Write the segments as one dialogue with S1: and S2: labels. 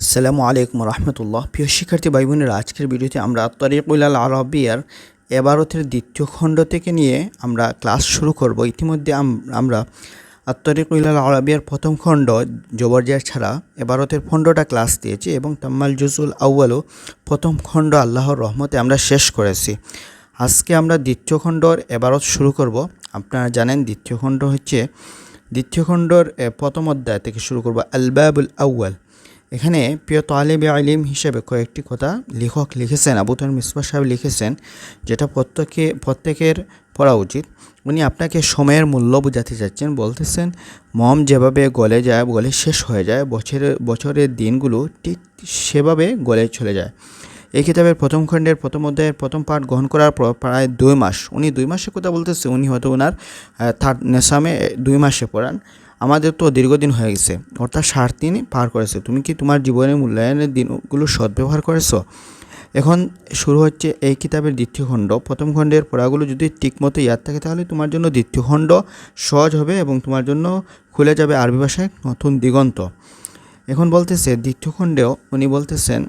S1: আসসালামু আলাইকুম রহমতুল্লাহ। প্রিয় শিক্ষার্থী ভাই বোনেরা আজকের ভিডিওতে আমরা তরিকুল আরবিয়ার এবারতের দ্বিতীয় খণ্ড থেকে নিয়ে আমরা ক্লাস শুরু করব। ইতিমধ্যে আম- আমরা আত্তরিকুল আল আরবিয়ার প্রথম খণ্ড জবরজার ছাড়া এবারতের খণ্ডটা ক্লাস দিয়েছি এবং তাম্মাল জুজুল আউ্বালও প্রথম খণ্ড আল্লাহর রহমতে আমরা শেষ করেছি। আজকে আমরা দ্বিতীয় খণ্ডর এবারত শুরু করব। আপনারা জানেন দ্বিতীয় খণ্ড হচ্ছে, দ্বিতীয় খণ্ডর প্রথম অধ্যায় থেকে শুরু করব। আলবাবুল আউ্য়াল। এখানে প্রিয় তালেবে আলিম হিসেবে কয়েকটি কথা লেখক লিখেছেন আবুতর মিসবা সাহেব লিখেছেন, যেটা প্রত্যেকে, প্রত্যেকের পড়া উচিত। উনি আপনাকে সময়ের মূল্য বোঝাতে চাচ্ছেন, বলতেছেন, মম যেভাবে গলে যায়, গলে শেষ হয়ে যায় বছরের বছরের দিনগুলো ঠিক সেভাবে গলে চলে যায়। এই কিতাবের প্রথম খণ্ডের, প্রথম অধ্যায়ের প্রথম পাঠ গ্রহণ করার পর প্রায় দুই মাস, উনি দুই মাসের কথা বলতেছে, উনি হয়তো ওনার থার্ড নেশামে দুই মাসে পড়ান। আমাদের তো দীর্ঘদিন হয়ে গেছে, অর্থাৎ ষাট দিন পার করেছে। তুমি কি তোমার জীবনের মূল্যায়নের দিনগুলো সদ্ব্যবহার করেছ? এখন শুরু হচ্ছে এই কিতাবের দ্বিতীয় খণ্ড। প্রথম খণ্ডের পড়াগুলো যদি ঠিকমতো ইয়াদ থাকে, তাহলে তোমার জন্য দ্বিতীয় খণ্ড সহজ হবে এবং তোমার জন্য খুলে যাবে আরবি ভাষায় নতুন দিগন্ত। এখন বলতেছে, দ্বিতীয় খণ্ডেও উনি বলতেছেন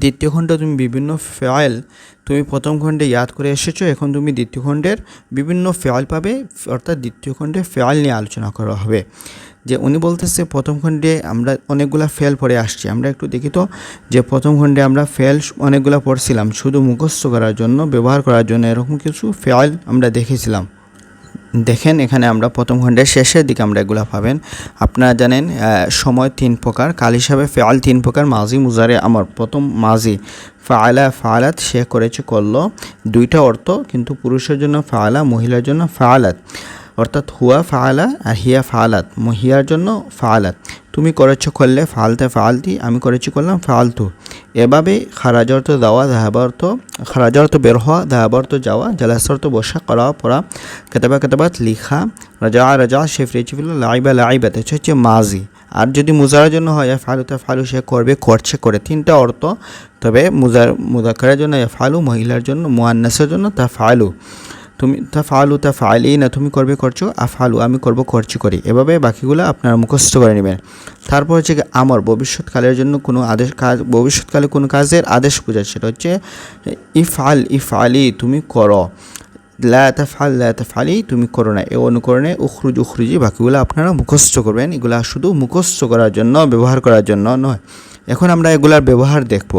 S1: দ্বিতীয় খণ্ডে তুমি বিভিন্ন ফয়েল তুমি প্রথম খণ্ডে ইয়াদ করে এসেছ, এখন তুমি দ্বিতীয় খণ্ডের বিভিন্ন ফয়েল পাবে, অর্থাৎ দ্বিতীয় খণ্ডে ফয়েল নিয়ে আলোচনা করা হবে। যে উনি বলতেছে, প্রথম খণ্ডে আমরা অনেকগুলা ফেল পড়ে আসছি। আমরা একটু দেখি তো, যে প্রথম খণ্ডে আমরা ফেল অনেকগুলা পড়ছিলাম, শুধু মুখস্থ করার জন্য, ব্যবহার করার জন্য, এরকম কিছু ফেয়াল আমরা দেখেছিলাম। দেখেন, এখানে আমরা প্রথম খণ্ডের শেষের দিকে আমরা এগুলা পাবেন। আপনারা জানেন সময় তিন প্রকার। কাল হিসাবে ফেয়াল তিন প্রকার। মাঝি মুজারে, আমার প্রথম মাঝি ফায়লা ফায়ালাত সে করেছে করল দুইটা অর্থ, কিন্তু পুরুষের জন্য ফায়লা মহিলার জন্য ফায়ালাত অর্থাৎ হুয়া ফায়ালা আর হিয়া ফায়ালাত মহিয়ার জন্য ফায়ালাত তুমি করেছ করলে ফালতে ফালতি আমি করেছি করলাম ফালতু এভাবে খারাজ অর্থ দেওয়া খারাজ অর্থ বের হওয়া অর্থ যাওয়া জালাস অর্থ বসা, করা, পড়া, কেতাবা, কেতাবাত, লিখা, রাজা রাজা শেফ রেচিফিল লাইবা লাইবাত হচ্ছে মাজি। আর যদি মুজারের জন্য হয় ফালু তা ফালু সে করবে, করছে করে। তিনটা অর্থ। তবে মুজার মুজাক্কারের জন্য ফালু মহিলার জন্য, মুয়ান্নাসের জন্য তা ফালু তুমি তা ফালু তা ফাইলি না তুমি করবে করছ আর ফালু আমি করব করছি করি। এভাবে বাকিগুলো আপনারা মুখস্থ করে নেবেন। তারপর হচ্ছে আমর, ভবিষ্যৎকালের জন্য কোনো আদেশ কাজ, ভবিষ্যৎকালে কোনো কাজের আদেশ বোঝায় সেটা হচ্ছে ইফাল ইফালি তুমি করো। লা তাফাল লা তাফালি তুমি করো না। এ অনুকরণে উখরুজ, উখরুজি বাকিগুলো আপনারা মুখস্থ করবেন। এগুলা শুধু মুখস্থ করার জন্য, ব্যবহার করার জন্য নয়। এখন আমরা এগুলার ব্যবহার দেখব।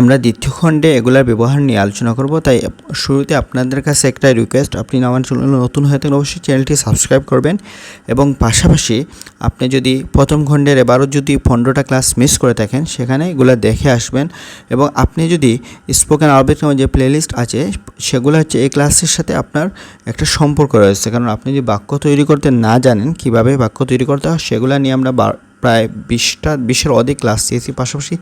S1: আমরা দ্বিতীয় খণ্ডে এগুলার ব্যবহার নিয়ে আলোচনা করব, তাই শুরুতে আপনাদের কাছে একটা রিকোয়েস্ট আপনি আমার চ্যানেল নতুন হয়ে থাকলে অবশ্যই চ্যানেলটি সাবস্ক্রাইব করবেন এবং পাশাপাশি আপনি যদি প্রথম খণ্ডের এবারও যদি পনেরোটা ক্লাস মিস করে থাকেন, সেখানে এগুলো দেখে আসবেন এবং আপনি যদি স্পোকেন আরবিক নামে যে প্লেলিস্ট আছে, সেগুলো হচ্ছে এই ক্লাসের সাথে আপনার একটা সম্পর্ক রয়েছে। কারণ আপনি যদি বাক্য তৈরি করতে না জানেন, কীভাবে বাক্য তৈরি করতে হয়, সেগুলো নিয়ে আমরা প্রায় বিশটা, বিশের অধিক ক্লাস দিয়েছি, পাশাপাশি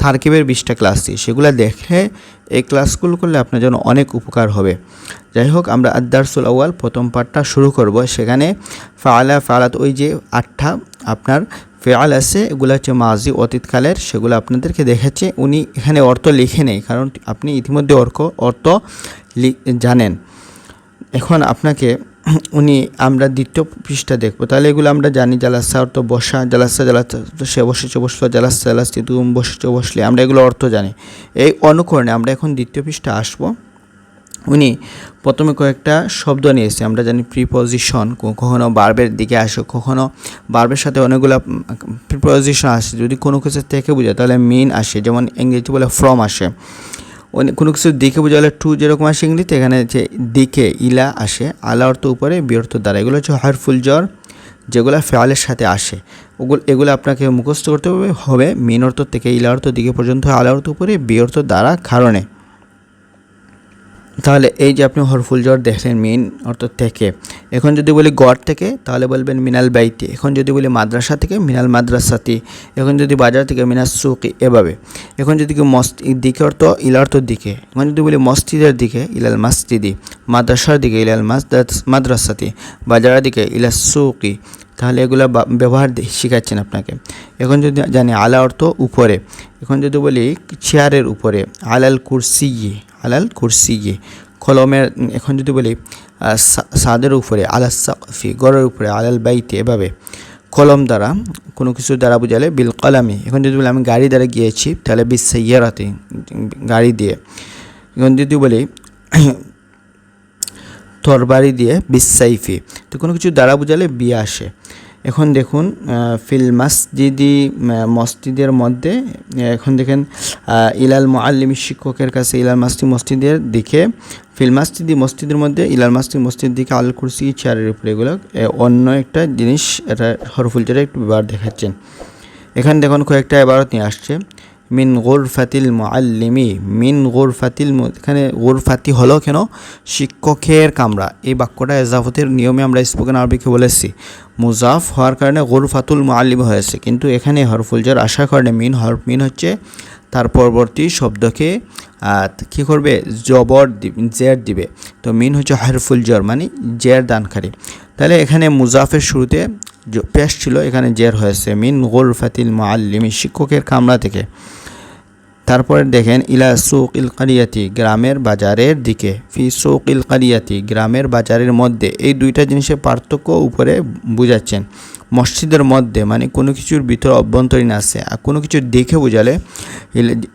S1: থার্কিবের বিশটা ক্লাস দিই সেগুলো দেখে এই ক্লাসগুলো করলে আপনার জন্য অনেক উপকার হবে। যাই হোক, আমরা আদারসুল আউয়াল প্রথম পার্টটা শুরু করব। সেখানে ফালা, ফালাত ওই যে আটটা আপনার ফেয়াল আছে, এগুলো হচ্ছে মাঝি অতীতকালের, সেগুলো আপনাদেরকে দেখাচ্ছে উনি এখানে অর্থ লিখে নেই, কারণ আপনি ইতিমধ্যে অর্থ অর্থ জানেন। এখন আপনাকে উনি আমরা দ্বিতীয় পৃষ্ঠা দেখব। তাহলে এগুলো আমরা জানি জালাসা অর্থ বসা জালাসা জালাসা সে বসেছে, বসল জালাসা জালাসি তুম বসেছে, বসলে। আমরা এগুলো অর্থ জানি। এই অনুকরণে আমরা এখন দ্বিতীয় পৃষ্ঠা আসব। উনি প্রথমে কয়েকটা শব্দ নিয়েছে। আমরা জানি প্রিপজিশন কখনো বার্বের দিকে আসে, কখনো বার্বের সাথে অনেকগুলো প্রিপজিশন আসে। যদি কোনো কিছু থেকে বোঝায়, তাহলে মিন আসে, যেমন ইংরেজি বলে ফ্রম আসে। কোনো কিছু দিকে বোঝালে টু যেরকম আসে ইংরেজিতে, এখানে যে দিকে ইলা আসে, আলা অর্থ উপরে বিয়র্থ দ্বারা। এগুলো হচ্ছে হারফুল জ্বর যেগুলো ফেয়ালের সাথে আসে। ওগুলো এগুলো আপনাকে মুখস্থ করতে হবে হবে, মিন অর্থ থেকে ইলা অর্থ দিকে পর্যন্ত, আলা অর্থ উপরে বিয়র্থ দ্বারা কারণে। তাহলে এই যে আপনি হরফুল জ্বর দেখলেন, মেন অর্থ থেকে এখন যদি বলি গড় থেকে, তাহলে বলবেন মিনাল বাইতে। এখন যদি বলি মাদ্রাসা থেকে, মিনাল মাদ্রাসাতি। এখন যদি বাজার থেকে, মিনাল সুকি এভাবে। এখন যদি কি মস্ত দিকে অর্থ ইলার্থর দিকে। এখন যদি বলি মসজিদের দিকে, ইলাল মাসজিদি। মাদ্রাসার দিকে, ইলাল মাদ্রাসাতি। বাজারের দিকে, ইলাল সুকি তাহলে এগুলো ব্যবহার শেখাচ্ছেন আপনাকে। এখন যদি জানি আলা অর্থ উপরে। এখন যদি বলি চেয়ারের উপরে, আলাল কুরসিয়ে আলাল কুরসিয়ে কলমের এখন যদি বলি সাদের উপরে আলাল সাকফি, গড়ের উপরে, আলাল বাইতে, এভাবে। কলম দ্বারা, কোনো কিছু দ্বারা বুঝালে, বিল কলামি। এখন যদি বলি, আমি গাড়ি দ্বারা গিয়েছি, তাহলে বিসাইয়ারাতে গাড়ি দিয়ে। এখন যদি বলি, তরবারি দিয়ে বিসাইফি তো কোনো কিছু দ্বারা বোঝালে, বিয়ে আসে। এখন দেখুন ফিল মাসজিদি মসজিদের মধ্যে এখন দেখেন ইলাল মোয়াল্লিম শিক্ষকের কাছে ইলাল মাসজিদ মসজিদের দিকে, ফিল মাসজিদি মসজিদের মধ্যে, ইলাল মাসজিদ মসজিদ দিকে আল কুরসি চেয়ারের উপরে এগুলো অন্য একটা জিনিস, এটা হরফুল চেয়ারে একটু ব্যবহার দেখাচ্ছেন। এখানে দেখুন, কয়েকটা এবারত নিয়ে আসছে। মিন গোরফাতিল মোয়াল্লিমি মিন গোরফাতিল এখানে গোরফাতি হলো কেন? শিক্ষকের কামরা। এই বাক্যটা এজাফতের নিয়মে আমরা স্পোকেন আরবিকে বলেছি মুজাফ হওয়ার কারণে গোরফাতুল মোয়াল্লিম হয়েছে। কিন্তু এখানে হরফুলজার আসার কারণে মিন হরফ, মিন হচ্ছে তার পরবর্তী শব্দকে কী করবে? জবর জের দিবে। তো মিন হচ্ছে হরফুল জর মানে জের দানকারী। তাহলে এখানে মুজাফের শুরুতে পেশ ছিল, এখানে জের হয়েছে। মিন গোরফাতিল মোয়াল্লিমি শিক্ষকের কামরা থেকে। তারপরে দেখেন, ইলা সুক ইল কারিয়াতি, গ্রামের বাজারের দিকে। ফি সুক ইল কারিয়াতি, গ্রামের বাজারের মধ্যে। এই দুইটা জিনিসের পার্থক্য উপরে বুঝাচ্ছেন। মসজিদের মধ্যে মানে কোনো কিছুর ভিতর অভ্যন্তরীণ আসে আর কোনো কিছু দেখে বোঝালে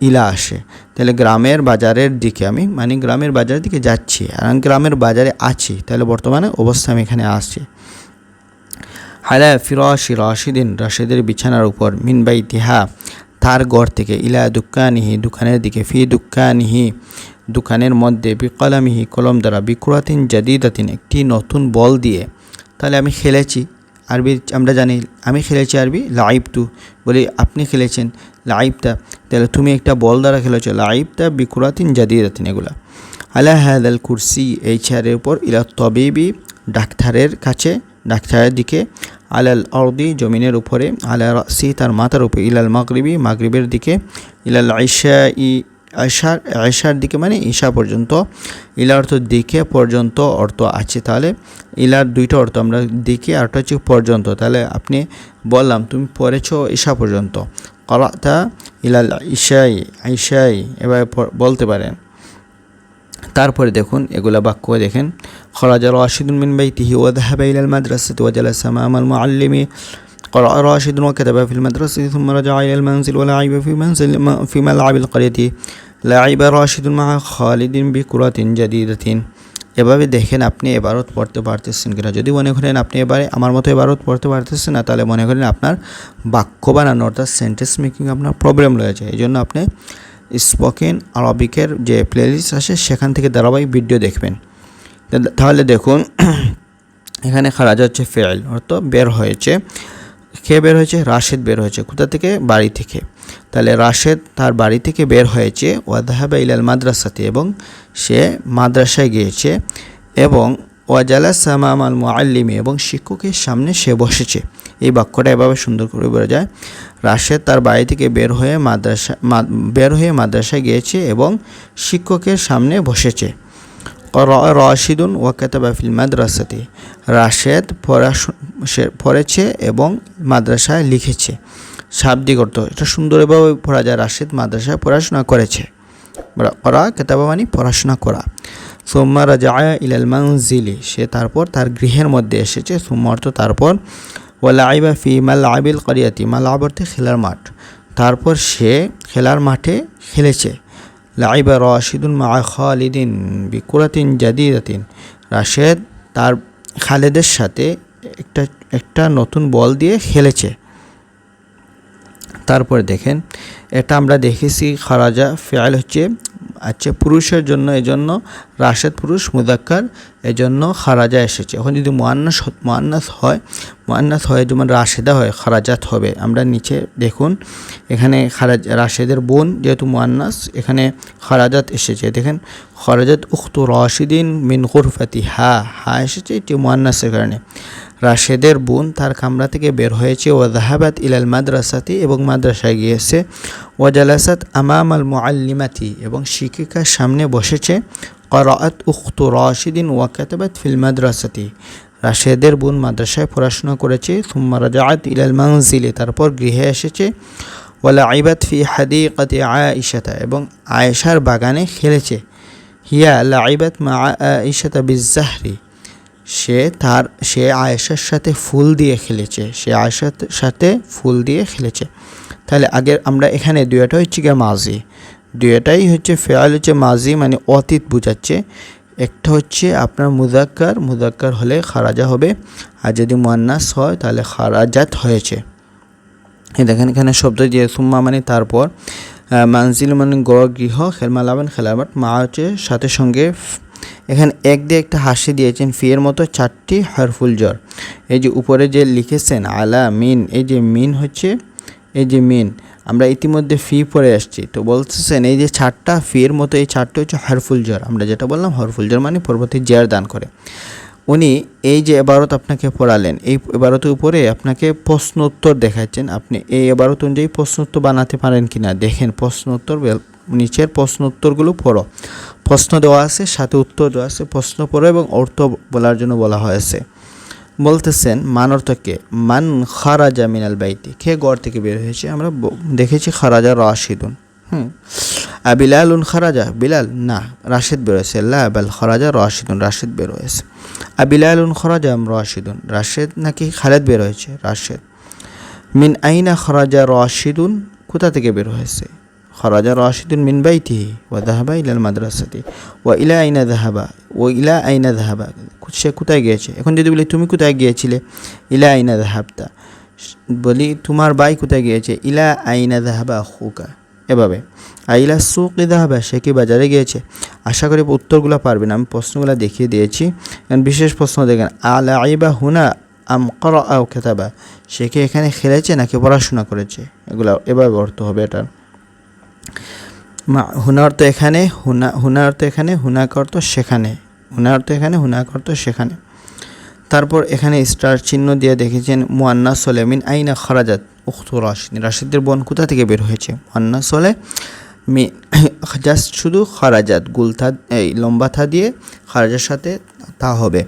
S1: ইলা আসে। তাহলে গ্রামের বাজারের দিকে আমি মানে গ্রামের বাজারের দিকে যাচ্ছি। আর আমি গ্রামের বাজারে আছি, তাহলে বর্তমানে অবস্থা আমি এখানে আসছি হালা ফিরাশি রাশিদিন, রাশিদের বিছানার উপর মিনবাই তিহা তার ঘর থেকে, ইলা দুকানিহি, দোকানের দিকে, ফি দুকানিহি, দোকানের মধ্যে, বিকলামিহি, কলম দ্বারা বিকুরাতিন জাদিদাতিন, একটি নতুন বল দিয়ে। তাহলে আমি খেলেছি। আরবি, আমরা জানি, আমি খেলেছি আরবি, লাইবতু। বলি, আপনি খেলেছেন লাইবটা তাহলে তুমি একটা বল দ্বারা খেলেছো লাইবটা বিকুরাতিন জাদিদাতিন এগুলা। আলা হাদাল কুরসি, এই চেয়ারের উপর, ইলা তবিবি, ডাক্তারের কাছে, ডাক্তারের দিকে আলাল অর্দি জমিনের উপরে, আলা রাসি, তার মাথার উপরে, ইলাল মাগরিবি, মাগরিবের দিকে, ইলাল আইসা ই আয়সার আয়সার দিকে মানে ঈশা পর্যন্ত, ইলার অর্থ দিকে পর্যন্ত অর্থ আছে। তাহলে ইলার দুইটা অর্থ আমরা দিকে আরটা হচ্ছে পর্যন্ত। তাহলে আপনি বললাম, তুমি পড়েছ ঈশা পর্যন্ত। কলাতা ইলাল ঈশাই আইসাই এবার বলতে পারেন। তারপরে দেখুন এগুলা বাক্য দেখেন খরাজা রাশিদুন মিন বাইতিহি ওয়া যাহাবা ইলাল মাদ্রাসাতি ওয়া জালাসা আমামাল মুআল্লিমি قرأ راشد وكتب في المدرسة ثم رجع إلى المنزل ولعب في منزل في ملعب القرية لعب راشد مع خالد بكرة جديدة এভাবে দেখেন আপনি এবারত পড়তে পারতেছেন কিনা যদি মনে করেন আপনি এবারে আমার মতো এবারত পড়তে পারতেছেন না তাহলে মনে করেন আপনার বাক্য বানানো অর্থাৎ সেন্টেন্স মেকিং আপনার প্রবলেম রয়েছে এই জন্য আপনি স্পোকেন আরবিকের যে প্লেলিস্ট আছে সেখান থেকে ধারাবাহিক ভিডিও দেখবেন। তাহলে দেখুন, এখানে খারাজ হচ্ছে ফেল অর্থাৎ বের হয়েছে। কে বের হয়েছে? রাশেদ বের হয়েছে। কোথা থেকে? বাড়ি থেকে। তাহলে রাশেদ তার বাড়ি থেকে বের হয়েছে ওয়াদাহাবা ইলাল মাদ্রাসাতে, এবং সে মাদ্রাসায় গিয়েছে, এবং ওয়াজালা সামাম আল মুআল্লিমি, এবং শিক্ষকের সামনে সে বসেছে। এই বাক্যটা এভাবে সুন্দর করে বেরো যায়। রাশেদ তার বাড়ি থেকে বের হয়ে মাদ্রাসা বের হয়ে মাদ্রাসায় গিয়েছে এবং শিক্ষকের সামনে বসেছে। রাশিদুন ওয়াকাতাবা ফিল মাদ্রাসাতে। রাশেদ পড়েছে এবং মাদ্রাসায় লিখেছে। শাব্দিক অর্থ, এটা সুন্দরভাবে পড়া যায়, রাশেদ মাদ্রাসায় পড়াশোনা করেছে। করা কেতাবা মানে পড়াশোনা করা। সোম্মা রাজা ইলাল মানজিলি, সে তারপর তার গৃহের মধ্যে এসেছে। সোম্মা অর্থ তারপর ওয়ালা আইবা ফি মাল আবিল করিয়াতি মাল আবর্তে খেলার মাঠ। তারপর সে খেলার মাঠে খেলেছে। লাইবা রাশিদুন মা খালিদিন বিকুরাতিন জাদিদাতিন। রাশেদ তার খালেদের সাথে একটা একটা নতুন বল দিয়ে খেলেছে। তারপরে দেখেন, এটা আমরা দেখেছি খারাজা ফেয়াল হচ্ছে আচ্ছা পুরুষের জন্য এজন্য রাশেদ পুরুষ, মুদাক্কার এজন্য খারাজা এসেছে। এখন যদি মোয়ান্নাস মোয়ান্নাস হয় মোয়ান্নাস হয়, যেমন রাশেদা হয়, খারাজাত হবে। আমরা নিচে দেখুন, এখানে খারাজ রাশেদের বোন যেহেতু মোয়ান্নাস, এখানে খারাজাত এসেছে। দেখেন, খারাজাত উখতু রাশিদিন মিন গুরফাতি হা হা এসেছে, এটি মোয়ান্নাসের কারণে। রাশেদের বোন তার কামরা থেকে বের হয়েছে। ও জাহাবাত ইলাল মাদ্রাসাতি এবং মাদ্রাসায় গিয়েছে। ও জালাসাত আমাম আল মুআল্লিমাতি এবং শিক্ষিকার সামনে বসেছে। করাত উখতু রাশিদিন ওয়াকাতাবাত ফিল মাদ্রাসাতি। রাশেদের বোন মাদ্রাসায় পড়াশোনা করেছে। সুম্মা রাজাআত ইলাল মানজিলে, তারপর গৃহে এসেছে। ওয়ালা আইবাত ফি হাদিকাতি আয়েশাতা এবং আয়েশার বাগানে খেলেছে। হিয়া লাইবাত মা আয়েশাতা বিজাহরি সে তার, সে আয়েশার সাথে ফুল দিয়ে খেলেছে। সে আয়েশার সাথে ফুল দিয়ে খেলেছে। তাহলে আগে আমরা এখানে দুইটা হচ্ছে গিয়ে মাজি। দুইটাই হচ্ছে ফেয়াল হচ্ছে মাজি মানে অতীত বোঝাচ্ছে। একটা হচ্ছে আপনার মুজাক্কার মুজাক্কার হলে খারাজা হবে। আর যদি মুয়ান্নাস হয়, তাহলে খারাজাত হয়েছে। দেখেন এখানে শব্দ দিয়ে, সুম্মা মানে তারপর মানজিল মানে গড় গৃহ, খেলমালাবেন, খেলাবাট, মা হচ্ছে সাথে সঙ্গে এখানে এক দিয়ে একটা হাসি দিয়েছেন ফিয়ের মতো চারটি হারফুল জ্বর এই যে উপরে যে লিখেছেন, আলা, মিন, এই যে মিন হচ্ছে, এই যে মিন, আমরা ইতিমধ্যে ফি পড়ে আসছি। তো বলতেছেন, এই যে চারটা ফির মতো এই চারটা হচ্ছে হরফুল জ্বর আমরা যেটা বললাম, হরফুল জ্বর মানে পরবর্তী জের দান করে। উনি এই যে এবারত আপনাকে পড়ালেন, এই এবারতের উপরে আপনাকে প্রশ্ন উত্তর দেখাচ্ছেন। আপনি এই এবারত অনুযায়ী প্রশ্ন উত্তর বানাতে পারেন কি না দেখেন প্রশ্ন উত্তর নিচের প্রশ্ন উত্তরগুলো পড়ো। প্রশ্ন দেওয়া আছে, সাথে উত্তর দেওয়া আছে, প্রশ্ন পড়ো এবং অর্থ বলার জন্য বলা হয়েছে। বলতেছেন, মান অর্থ কে? মান খারাজা মিনাল বাইতি। কে গড় থেকে বের হয়েছে? আমরা দেখেছি খারাজা রাশিদুন। হুম। আর বিলালুন খারাজা? বিলাল? না, রাশিদ বের হয়েছে। লা, বাল খারাজা রাশিদুন, রাশিদ বের হয়েছে। আর বিলালুন খারাজা রাশিদুন? রাশেদ নাকি খালেদ বের হয়েছে? রাশেদ। মিন আইনা খরাজা রাশিদুন? কোথা থেকে বের হয়েছে? খরাজা রাশিদুন মিন বাইতিহি ওয়া দাহাবা ইলাল মাদ্রাসাতি ওয়া ইলা আইনা দাহাবা ও ইলা আইনা দাহাবা সে কোথায় গিয়েছে? এখন যদি বলি, তুমি কোথায় গিয়েছিলে? ইলা আইনা দাহাবতা বলি, তোমার ভাই কোথায় গিয়েছে? ইলা আইনা দাহাবা হুকা এভাবে। আইলা সুক দাহাবা সে কি বাজারে গিয়েছে? আশা করি উত্তরগুলো পারবেন আমি প্রশ্নগুলো দেখিয়ে দিয়েছি। বিশেষ প্রশ্ন দেখেন, আলা আইবা হুনা আম কর আও খেতাবা সে কি এখানে খেলেছে নাকি পড়াশোনা করেছে? এগুলো এভাবে অর্থ হবে এটার। মা হুনা অর্থ এখানে, হুনা হুনা অর্থ এখানে, হুনাক অর্থ সেখানে। হুনা অর্থ এখানে, হুনাক অর্থ সেখানে। তারপর এখানে স্টার চিহ্ন দিয়ে দেখেছেন, মুয়ান্না সোলেমিন আইনা খরাজাত উখতু রাশিদ রাশিদের বোন কোথা থেকে বের হয়েছে? মুয়ান্না সোলে মি, জাস্ট শুধু খারাজাত, গুলথা, এই লম্বা থা দিয়ে খারাজের সাথে তা হবে।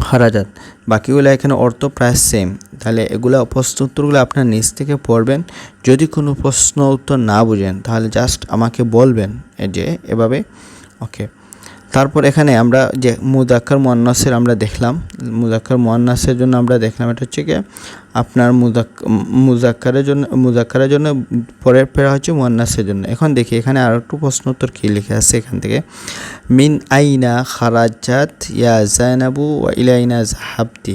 S1: খারাজাত বাকিগুলো এখানে অর্থ প্রায় সেম তাহলে এগুলো প্রশ্ন উত্তরগুলো আপনার নিজ থেকে পড়বেন। যদি কোনো প্রশ্ন উত্তর না বুঝেন, তাহলে জাস্ট আমাকে বলবেন। যে, এভাবে। ওকে তারপর এখানে আমরা যে মুদাক্কার মোয়ান্নাসের আমরা দেখলাম, মুদাক্কার মোয়ান্নাসের জন্য আমরা দেখলাম এটা হচ্ছে কি আপনার মুদাক, মুজাক্কারের জন্য মুজাক্কারের জন্য পরের ফেরা হচ্ছে মোয়ান্নাসের জন্য। এখন দেখি, এখানে আর একটু প্রশ্ন উত্তর কী লিখে আছে এখান থেকে। মিন আইনা খারাজাত ইয়া জায়নাবু ওয়া ইলাইনা জাহাবতি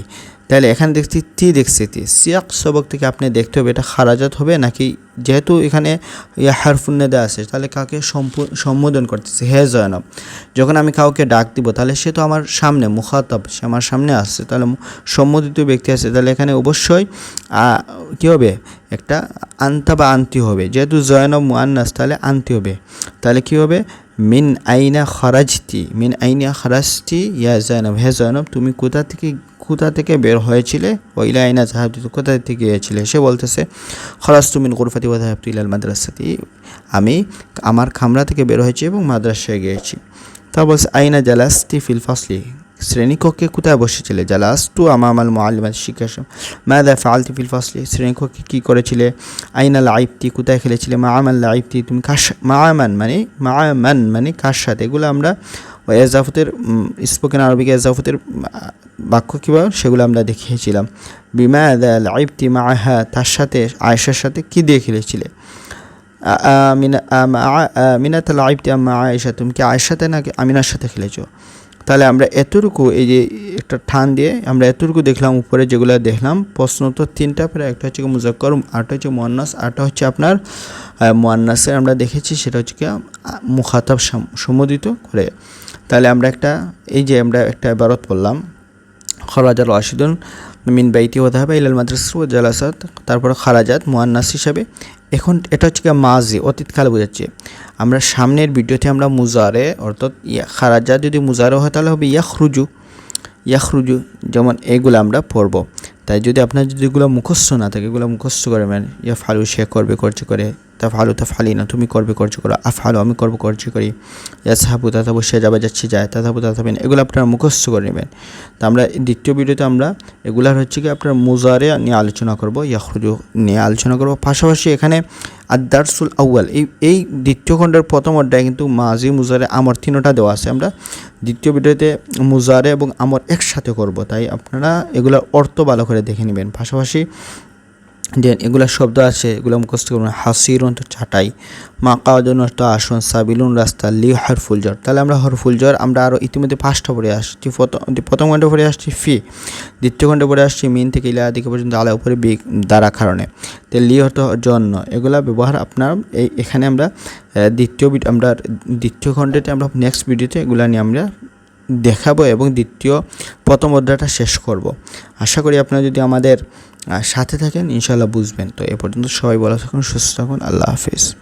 S1: তাহলে এখানে দেখছি, তি দেখছি তি। সিয়াক সবক থেকে আপনি দেখতে হবে এটা খারাজাত হবে নাকি যেহেতু এখানে ইয়া হারফুন্নেদা আছে, তাহলে কাউকে সম্বোধন করতেছে? হে জয়নব, যখন আমি কাউকে ডাক দিব, তাহলে সে তো আমার সামনে, মুখাতব, সে আমার সামনে আসছে, তাহলে সম্বোধিত ব্যক্তি আছে, তাহলে এখানে অবশ্যই কী হবে? একটা আন্তা বা আন্তি হবে। যেহেতু জয়নব মুআন্নাস তাহলে আন্তি হবে। তাহলে কী হবে? মিন আইনা খরাজতি, মিন আইনা খরাজতি, ইয়া জয়নব। হে জয়নব, তুমি কোথা থেকে কোথা থেকে বের হয়েছিলে? ওইলা আইনা জাহাবতি কোথা থেকে গিয়েছিলে? সে বলতেছে খরাজতু মিন গুরফাতি ওয়া জাহাবতু ইলাল মাদ্রাসাতি। আমি আমার খামরা থেকে বের হয়েছি এবং মাদ্রাসায় গিয়েছি। তা বলছে, আইনা জালাস্তি ফিল ফাসলি? শ্রেণীকক্ষে কোথায় বসেছিলে? জালাস্তু আমামাল মোয়াল্লিমাত শিক্ষা মাদা ফালতি ফিল ফাসলি? শ্রেণীকক্ষে কী করেছিলে? আইনাল আইপতি কোথায় খেলেছিলে? মা আমাল আইপতি তুমি সা- মা আমান মানে মা আমান মানে কার সাথে? এগুলো আমরা এজাফতের স্পোকেন আরবিক এজাফতের বাক্য কীভাবে সেগুলো আমরা দেখিয়েছিলাম। বিমা আল আইপতি মা আহা তার সাথে, আয়েশার সাথে কী দিয়ে খেলেছিলে? আমিনাত আইবতি আম্মা আয়েশা, তুমি কি আয়ের সাথে নাকি আমিনার সাথে খেলেছো? তাহলে আমরা এতটুকু, এই যে একটা ঠান দিয়ে আমরা এতটুকু দেখলাম, উপরে যেগুলো দেখলাম, প্রশ্ন তো তিনটা প্রায়, একটা হচ্ছে মুজাক্কর আরটা হচ্ছে মোয়ান্নাস আরটা হচ্ছে আপনার মোয়ান্নাসের আমরা দেখেছি, সেটা হচ্ছে মুখাতাব সম- সম্বোধিত করে। তাহলে আমরা একটা, এই যে আমরা একটা এবারত পড়লাম খরাজাত রাশিদুন মিন বাইতি ওদাহাবা ইলাল মাদ্রাসা ও জালাসাত তারপরে খারাজাত, মোয়ান্নাস হিসাবে। এখন এটা হচ্ছে মাজি, অতীতকাল বোঝাচ্ছে। আমরা সামনের ভিডিওতে আমরা মুজারে, অর্থাৎ ইয়া, খারাজাত যদি মুজারে হয় তাহলে হবে ইয়াখরুজু। ইয়াখরুজু, যেমন এগুলো আমরা পড়ব। তাই যদি আপনার যদি এগুলো মুখস্থ না থাকে, এগুলো মুখস্থ করে মানে ইয়া ফালু সে করবে, করছে করে। তাফালু তাফালি না তুমি করবে কার্য করো। আফালু আমি করব কর্য করি। ইয়াসাহাবু তাথাবু সে যাবে যাচ্ছি, যায়। তাথাবু তাথাবিন এগুলো আপনারা মুখস্থ করে নেবেন। তা আমরা দ্বিতীয় ভিডিওতে আমরা এগুলার হচ্ছে কি আপনার মুজারে নিয়ে আলোচনা করব, ইয়াখরুজু নিয়ে আলোচনা করব। পাশাপাশি এখানে আদারসুল আউয়াল, এই এই দ্বিতীয় খণ্ডের প্রথম অধ্যায় কিন্তু মাজি মুজারে, আমর তিনোটা দেওয়া আছে। আমরা দ্বিতীয় ভিডিওতে মুজারে এবং আমর একসাথে করব, তাই আপনারা এগুলোর অর্থ ভালো করে দেখে নেবেন। পাশাপাশি দেন এগুলা শব্দ আছে, এগুলো মুখস্থ করবেন হাসিরুন তো চাটাই। মা কাওয়াজন তো আসুন, সাবিলুন রাস্তা লি হরফুল জ্বর। তাহলে আমরা হরফুল জ্বর, আমরা আরও ইতিমধ্যে পাঁচটা পড়ে আসছি। প্রথম প্রথম ঘণ্টা পড়ে আসছি ফি, দ্বিতীয় ঘণ্টা পড়ে আসছি মিন থেকে ইলা দিকে পর্যন্ত আলা উপরে বি দ্বারা কারণে। তো লি হতো জন্য, এগুলা ব্যবহার আপনার এই, এখানে আমরা দ্বিতীয় আমরা দ্বিতীয় খণ্ডেতে আমরা নেক্সট ভিডিওতে এগুলা নিয়ে আমরা দেখাবো এবং দ্বিতীয়, প্রথম অধ্যায়টা শেষ করব। আশা করি আপনারা যদি আমাদের আহ, সাথে থাকেন ইনশাল্লাহ বুঝবেন। তো এ পর্যন্ত সবাই বলা থাকুন সুস্থ থাকুন আল্লাহ হাফিজ।